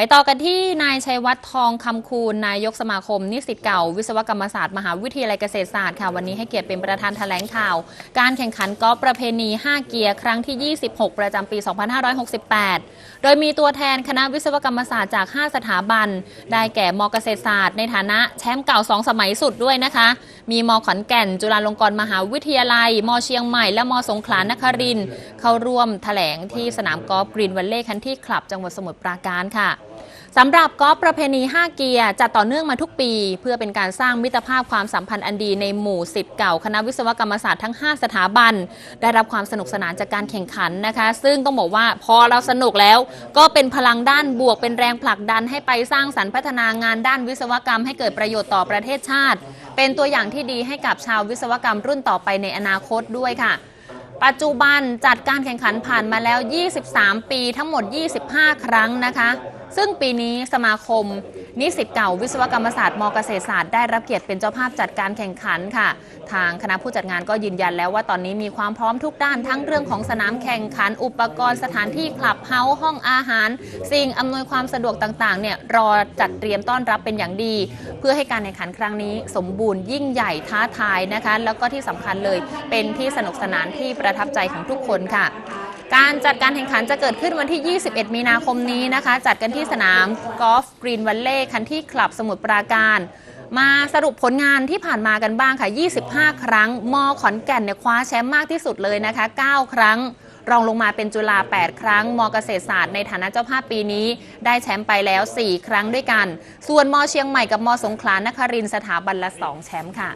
ไปต่อกันที่นายชัยวัฒน์ทองคำคูณนายกสมาคม นิสิตเก่า วิศวกรรมศาสตร์มหาวิทยาลัยเกษตรศาสตร์ค่ะวันนี้ให้เกียรติเป็นประธานแถลงข่าว การแข่งขันกอล์ฟประเพณี 5 เกียร์ครั้งที่ 26 ประจำปี 2568 โดยมีตัวแทนคณะวิศวกรรมศาสตร์จาก 5 สถาบัน ได้แก่มเกษตรศาสตร์ ในฐานะแชมป์เก่า 2 สมัยสุดด้วยนะคะ มีมขอนแก่น จุฬาลงกรณ์มหาวิทยาลัยมเชียงใหม่ และมสงขลานครินเข้าร่วมแถลงที่สนามกอล์ฟกรีนวัลเล่คันที่คลับจังหวัดสมุทรปราการค่ะสำหรับกอล์ฟประเพณี 5 เกียร์จัดต่อเนื่องมาทุกปี เพื่อเป็นการสร้างมิตรภาพความสัมพันธ์อันดีในหมู่สิทธิ์เก่าคณะวิศวกรรมศาสตร์ทั้ง 5 สถาบัน ได้รับความสนุกสนานจากการแข่งขันนะคะ ซึ่งต้องบอกว่าพอเราสนุกแล้ว ก็เป็นพลังด้านบวกเป็นแรงผลักดันให้ไปสร้างสรรค์พัฒนางานด้านวิศวกรรมให้เกิดประโยชน์ต่อประเทศชาติ เป็นตัวอย่างที่ดีให้กับชาววิศวกรรมรุ่นต่อไปในอนาคตด้วยค่ะ ปัจจุบันจัดการแข่งขันผ่านมาแล้ว 23 ปีทั้งหมด 25 ครั้งนะคะ ซึ่งปีนี้สมาคม นิสิตเก่าวิศวกรรมศาสตร์มเกษตรศาสตร์ได้รับเกียรติเป็นเจ้าภาพจัดการแข่งขันค่ะ ทางคณะผู้จัดงานก็ยืนยันแล้วว่าตอนนี้มีความพร้อมทุกด้านทั้งเรื่องของสนามแข่งขัน อุปกรณ์สถานที่คลับเฮาส์ห้องอาหาร สิ่งอำนวยความสะดวกต่างๆเนี่ยรอจัดเตรียมต้อนรับเป็นอย่างดี เพื่อให้การแข่งขันครั้งนี้ สมบูรณ์ยิ่งใหญ่ท้าทายนะคะ แล้วก็ที่สำคัญเลยเป็นที่สนุกสนานที่ประทับใจของทุกคนค่ะ การจัดการแข่งขันจะเกิดขึ้นวันที่ 21 มีนาคมนี้นะคะ จัดกันที่สนามกอล์ฟกรีนวัลเล่คันที่คลับสมุทรปราการ มาสรุปผลงานที่ผ่านมากันบ้างค่ะ 25 ครั้งมขอนแก่นเนี่ยคว้าแชมป์มากที่สุดเลยนะคะ 9 ครั้ง รองลงมาเป็นจุฬา 8 ครั้ง มเกษตรศาสตร์ในฐานะเจ้าภาพปีนี้ ได้แชมป์ไปแล้ว 4 ครั้งด้วยกัน ส่วนมเชียงใหม่กับมสงขลานครินสถาบันละ 2 แชมป์ค่ะ